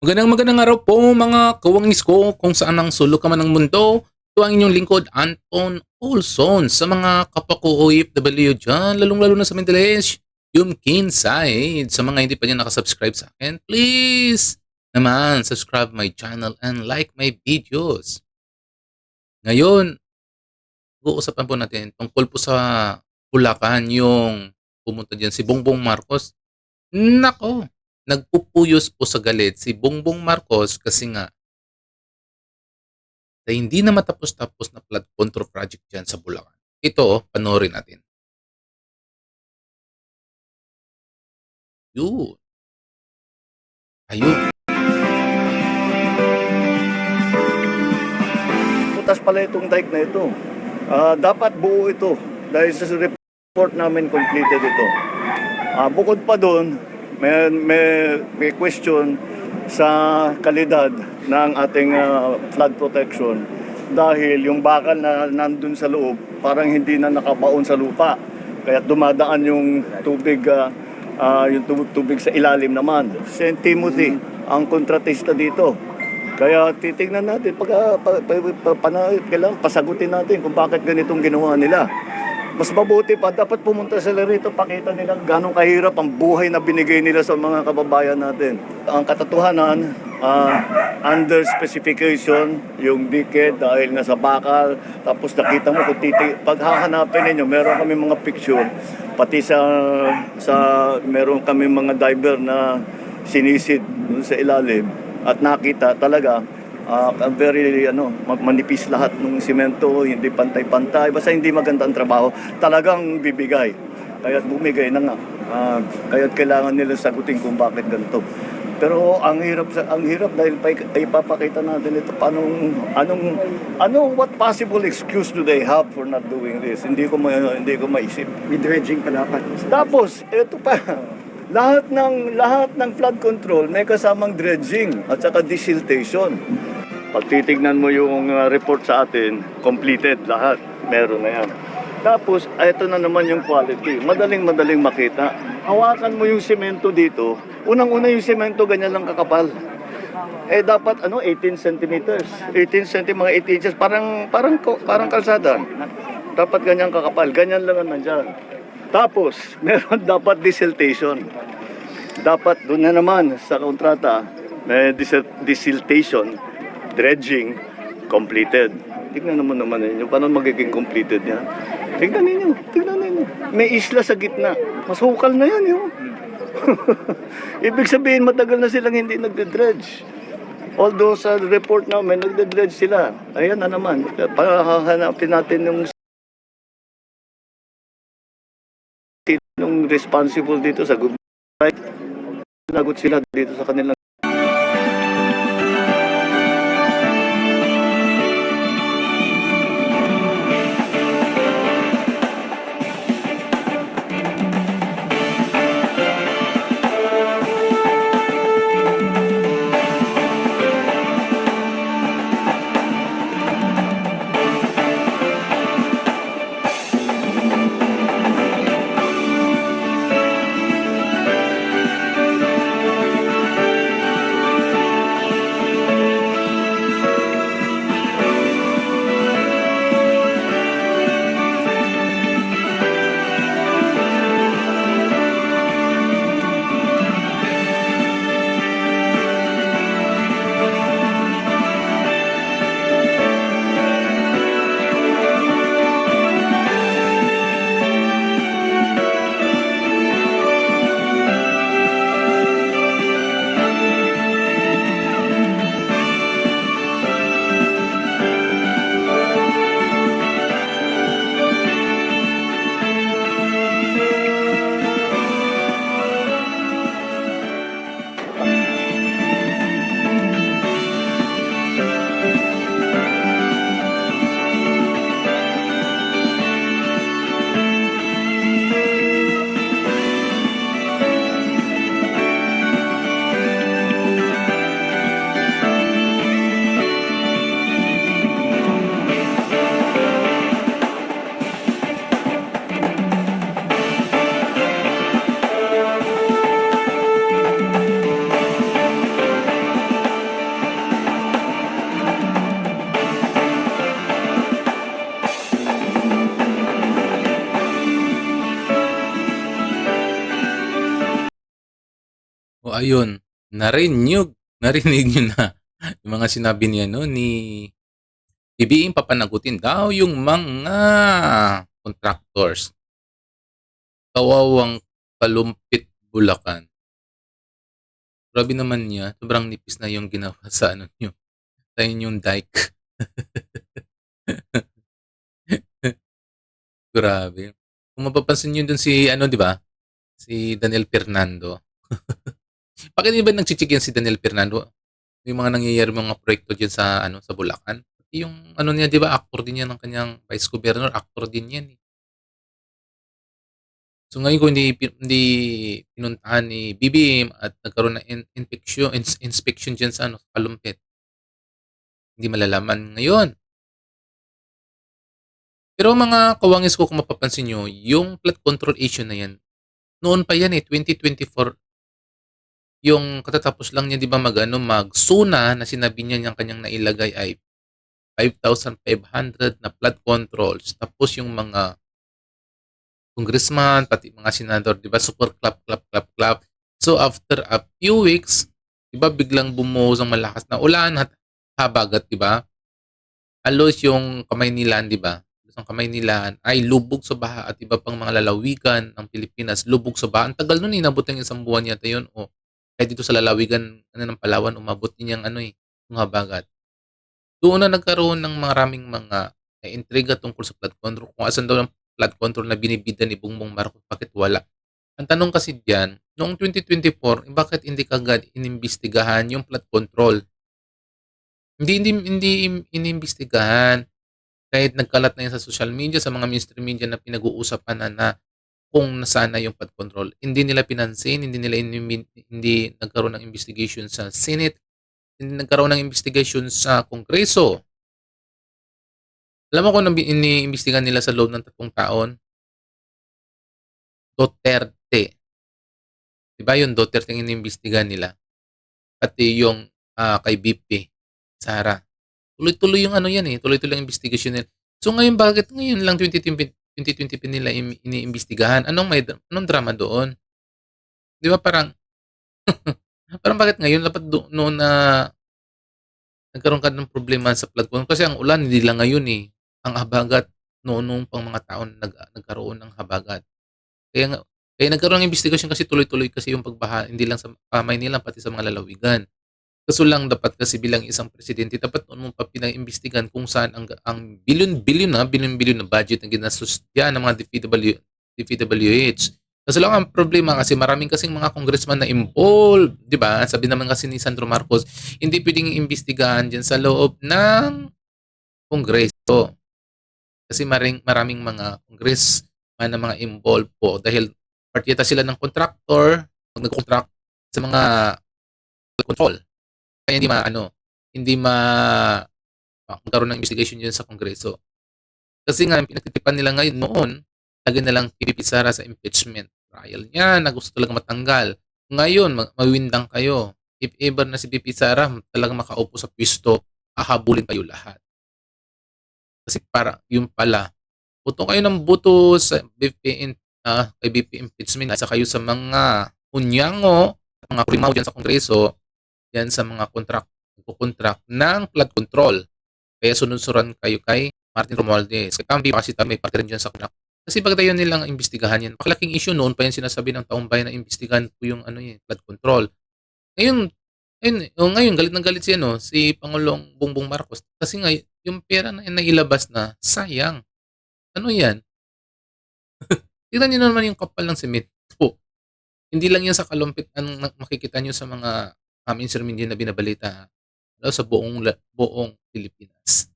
Magandang magandang araw po mga kawangis ko kung saan ang sulok man ng mundo. Ito ang inyong lingkod Anton Olson sa mga kapwa ko OFW dyan, lalong-lalo na sa Mindanao, yung Kinside. Sa mga hindi pa niya nakasubscribe sa akin, please naman subscribe my channel and like my videos. Ngayon, uusapan po natin tungkol po sa Bulacan yung pumunta dyan si Bongbong Marcos. Nako, nagpupuyos po sa galit si Bongbong Marcos kasi nga na hindi na matapos-tapos na flood control project dyan sa Bulacan. Ito, oh, panoorin natin. Yun. Ayun. Putas pala itong dike na ito. Ah, dapat buo ito dahil sa report namin completed ito. Ah, bukod pa doon, may, may, may question sa kalidad ng ating ah, flood protection dahil yung bakal na nandun sa loob parang hindi na nakabaon sa lupa. Kaya dumadaan yung tubig ah, ah, yung tubig, sa ilalim naman. St. Timothy ang kontratista dito. Kaya titingnan natin, pag, pa, pa, pa, pana- kailangan pasagutin natin kung bakit ganitong ginawa nila. Mas mabuti pa, dapat pumunta sila rito, pakita nila gano'ng kahirap ang buhay na binigay nila sa mga kababayan natin. Ang katatuhanan, ah, under specification, yung dikit dahil nga sa bakal, tapos nakita mo kung titi, pag hahanapin ninyo, meron kami mga picture, pati sa, sa meron kami mga diver na sinisid sa ilalim at nakita talaga ah, very ano ma- manipis lahat ng simento hindi pantay-pantay basta hindi maganda ang trabaho talagang bibigay. Kaya bumigay na nga. Ah, kaya kailangan nila sagutin kung bakit ganito. Pero ang hirap sa ang hirap dahil pa ipapakita natin ito paano anong anong what possible excuse do they have for not doing this? Hindi ko ma, hindi ko maisip. With dredging pa dapat. tapos, ito pa, lahat ng lahat ng flood control may kasamang dredging at saka desiltation. Pag titignan mo yung uh, report sa atin, completed lahat. Meron na yan. Tapos, ito na naman yung quality. Madaling madaling makita. Hawakan mo yung semento dito. Unang-una yung semento, ganyan lang kakapal. Eh dapat ano 18 centimeters. 18 cm mga 18 inches parang parang parang kalsada. Dapat ganyan kakapal. Ganyan lang ang nandyan. Tapos, meron dapat desiltation. Dapat doon na naman sa kontrata, may desiltation, dredging, completed. Tingnan naman naman ninyo, paano magiging completed yan? Tingnan ninyo, tingnan ninyo. May isla sa gitna. Mas hukal na yan, yun. Ibig sabihin, matagal na silang hindi nagde-dredge. Although sa report namin, nagde-dredge sila. Ayan na naman. Pahahanapin natin yung sinong responsible dito sa good Nagot sila dito sa kanilang ayun, narinig, narinig nyo na yung mga sinabi niya no ni BBM papanagutin daw yung mga contractors. Kawawang kalumpit Bulacan. Grabe naman niya, sobrang nipis na yung ginawa sa ano niyo, sa inyong dike. Grabe. Kung mapapansin niyo dun si ano, 'di ba? Si Daniel Fernando. Bakit di ba nagchichik yan si Daniel Fernando? Yung mga nangyayari mga proyekto diyan sa ano sa Bulacan. Yung ano niya, 'di ba? Actor din yan ng kanyang vice governor, actor din yan. Eh. So ngayon kung hindi, hindi pinuntahan ni BBM at nagkaroon ng in- inspection, ins- inspection dyan sa ano, kalumpit, hindi malalaman ngayon. Pero mga kawangis ko kung mapapansin nyo, yung flood control issue na yan, noon pa yan eh, 2024, yung katatapos lang niya, di ba, mag, ano, magsuna na sinabi niya niyang kanyang nailagay ay 5,500 na flood controls. Tapos yung mga congressman, pati mga senador, di ba, super clap, clap, clap, clap. So after a few weeks, di ba, biglang bumuhos ang malakas na ulan at habagat, di ba? Halos yung kamay nila, di ba? Halos ang kamay nila ay lubog sa baha at iba pang mga lalawigan ng Pilipinas, lubog sa baha. Ang tagal nun, inabot ng isang buwan yata yun. O kahit dito sa lalawigan ano, ng Palawan, umabot din yung ano eh, yung habagat. Doon na nagkaroon ng maraming mga eh, intriga tungkol sa flood control. Kung asan daw ang flood control na binibida ni Bongbong Marcos, bakit wala? Ang tanong kasi diyan, noong 2024, eh, bakit hindi kagad inimbestigahan yung flood control? Hindi hindi hindi im- inimbestigahan. Kahit nagkalat na yan sa social media, sa mga mainstream media na pinag-uusapan na, na kung nasaan na yung flood control. Hindi nila pinansin, hindi nila hindi nagkaroon ng investigation sa Senate, hindi nagkaroon ng investigation sa Kongreso. Alam mo kung ano iniimbestigahan nila sa loob ng tatlong taon? Duterte. Diba yung Duterte ang iniimbestigahan nila? Pati yung ah, kay BP, Sara. Tuloy-tuloy yung ano yan eh. Tuloy-tuloy ang investigation nila. So ngayon, bakit ngayon lang 2020, 2020 nila im- iniimbestigahan? Anong, may, anong drama doon? Di ba parang, parang bakit ngayon? Dapat do, noon na nagkaroon ka ng problema sa control. Kasi ang ulan, hindi lang ngayon eh. Ang habagat, noon nung pang mga taon nag, nagkaroon ng habagat. Kaya kaya nagkaroon ng investigation kasi tuloy-tuloy kasi yung pagbaha, hindi lang sa kamay nila, pati sa mga lalawigan. Kaso lang dapat kasi bilang isang presidente, dapat noon mo pa pinaimbestigan kung saan ang, ang billion-billion na, billion-billion na budget na ginastos diyan ng mga DPW, DPWH. Kaso lang ang problema kasi maraming kasing mga congressman na involved, di ba? Sabi naman kasi ni Sandro Marcos, hindi pwedeng imbestigahan dyan sa loob ng kongreso. Kasi maring, maraming mga congressman na mga involved po dahil partita sila ng contractor, nag-contract sa mga control. Kaya hindi ma, ano, hindi ma, magkaroon ng investigation dyan sa kongreso. Kasi nga, pinagtitipan nila ngayon noon, lagi na lang pipipisara sa impeachment trial niya na gusto talaga matanggal. Ngayon, mag- mawindang kayo. If ever na si BP Sara talagang makaupo sa pwesto, ahabulin kayo lahat. Kasi para, yung pala, buto kayo ng buto sa BP, in, ah, kay BP impeachment at sa kayo sa mga unyango, mga primaw dyan sa kongreso, yan sa mga contract, contract ng flood control. Kaya sunod-suran kayo kay Martin Romualdez. Kaya Tambi kasi may parte rin dyan sa contract. Kasi pagkatayon nilang imbestigahan yan. Pakalaking issue noon pa yan sinasabi ng taong bayan na imbestigahan po yung ano yun, flood control. Ngayon, ngayon, ngayon galit na galit si, ano, si Pangulong Bongbong Marcos. Kasi nga, yung pera na nailabas na, sayang. Ano yan? Tignan niyo naman yung kapal ng semento. Hindi lang yan sa kalumpit ang na- makikita niyo sa mga um, instrument na binabalita ano, sa buong buong Pilipinas.